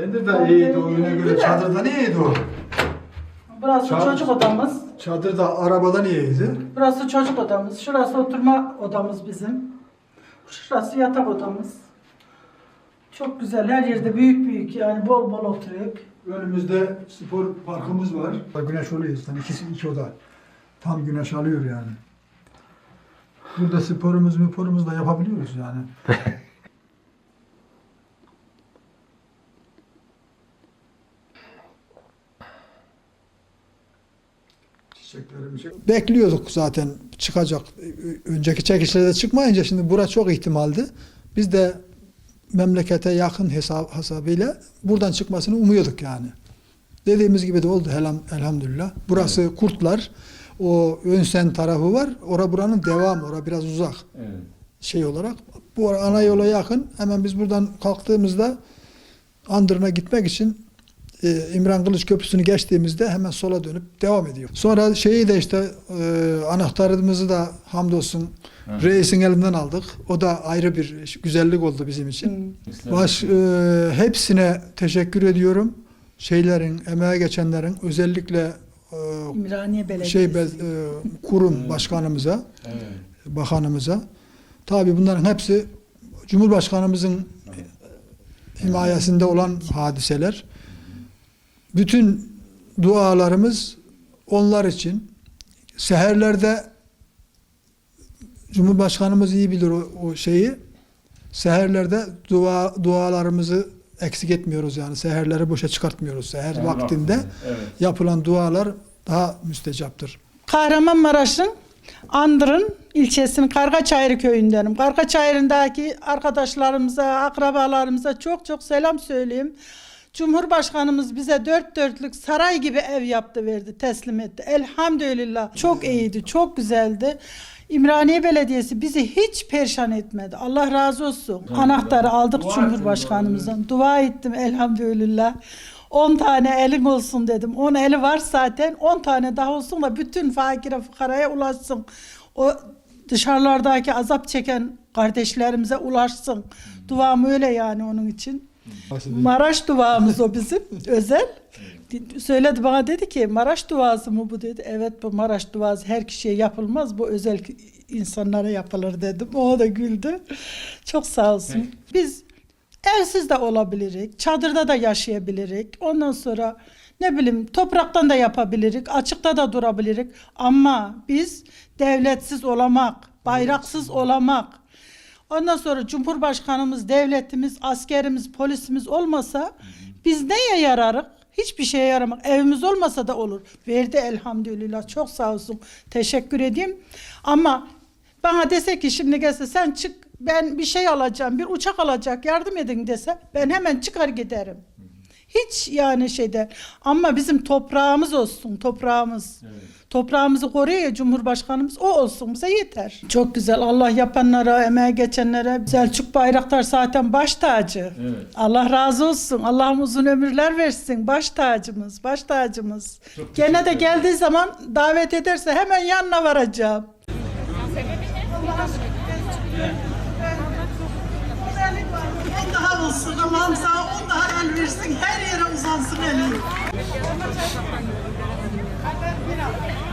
Çadır da iyiydi o güne göre. Çadırdan iyiydi o. Burası Çadır- çocuk odamız. Çadır da arabadan iyiydi. Burası çocuk odamız. Şurası oturma odamız bizim. Şurası yatak odamız. Çok güzel. Her yerde büyük büyük yani bol bol oturuyor. Önümüzde spor parkımız var. Güneş oluyor zaten. İkisi iki oda. Tam güneş alıyor yani. Burada sporumuz sporumuz da yapabiliyoruz yani. Çiçeklerimiz. Bekliyorduk zaten çıkacak. Önceki çekişlerde çıkmayınca şimdi bura çok ihtimaldi. Biz de memlekete yakın hesap hesabıyla buradan çıkmasını umuyorduk yani. Dediğimiz gibi de oldu elham, elhamdülillah. Burası Kurtlar. O Önsen tarafı var. Ora buranın devamı. Ora biraz uzak Evet. şey olarak. Bu ana yola yakın. Hemen biz buradan kalktığımızda Andırın'a gitmek için e, İmran Kılıç Köprüsü'nü geçtiğimizde hemen sola dönüp devam ediyor. Sonra şeyi de işte e, anahtarımızı da hamdolsun Evet. reisin elinden aldık. O da ayrı bir güzellik oldu bizim için. Baş, e, hepsine teşekkür ediyorum. Şeylerin, emeğe geçenlerin özellikle e, İmraniye Belediyesi. şey e, kurum başkanımıza, Evet. bakanımıza. Tabii bunların hepsi Cumhurbaşkanımızın himayesinde olan hadiseler. Bütün dualarımız onlar için. Seherlerde Cumhurbaşkanımız iyi bilir o, o şeyi. Seherlerde dua dualarımızı eksik etmiyoruz yani. Seherleri boşa çıkartmıyoruz. Seher Yani vaktinde Evet. yapılan dualar daha müstecaptır. Kahramanmaraş'ın Andırın ilçesinin Kargaçayırı köyündenim. Kargaçayırı'ndaki arkadaşlarımıza, akrabalarımıza çok çok selam söyleyeyim. Cumhurbaşkanımız bize dört dörtlük saray gibi ev yaptı verdi, teslim etti. Elhamdülillah. Çok iyiydi, çok güzeldi. İmraniye Belediyesi bizi hiç perişan etmedi. Allah razı olsun. Anahtarı aldık Dua Cumhurbaşkanımızdan. Dua ettim elhamdülillah. 10 tane elim olsun dedim. 10 eli var zaten. 10 tane daha olsun da bütün fakire fukaraya ulaşsın. O dışarılardaki azap çeken kardeşlerimize ulaşsın. Duam öyle yani onun için. Maraş duamız o bizim özel. Söyledi bana dedi ki Maraş duası mı bu dedi. Evet bu Maraş duası her kişiye yapılmaz. Bu özel insanlara yapılır dedim. O da güldü. Çok sağ olsun. Biz evsiz de olabilirik. Çadırda da yaşayabilirik. Ondan sonra ne bileyim topraktan da yapabilirik. Açıkta da durabilirik. Ama biz devletsiz olamak, bayraksız olamak, Ondan sonra Cumhurbaşkanımız, devletimiz, askerimiz, polisimiz olmasa biz neye yararık? Hiçbir şeye yaramak. Evimiz olmasa da olur. Verdi elhamdülillah. Çok sağ olsun. Teşekkür edeyim. Ama bana dese ki şimdi gelse sen çık ben bir şey alacağım, bir uçak alacak yardım edin dese ben hemen çıkar giderim. Hiç yani şeyde ama bizim toprağımız olsun toprağımız. Evet. Toprağımızı koruyor ya Cumhurbaşkanımız o olsun bize yeter. Çok güzel Allah yapanlara, emeğe geçenlere Selçuk Bayraktar zaten baş tacı. Evet. Allah razı olsun. Allah'ım uzun ömürler versin. Baş tacımız, baş tacımız. Çok Gene de geldiği zaman davet ederse hemen yanına varacağım. Daha olsun. Allah'ım sağ Thank you.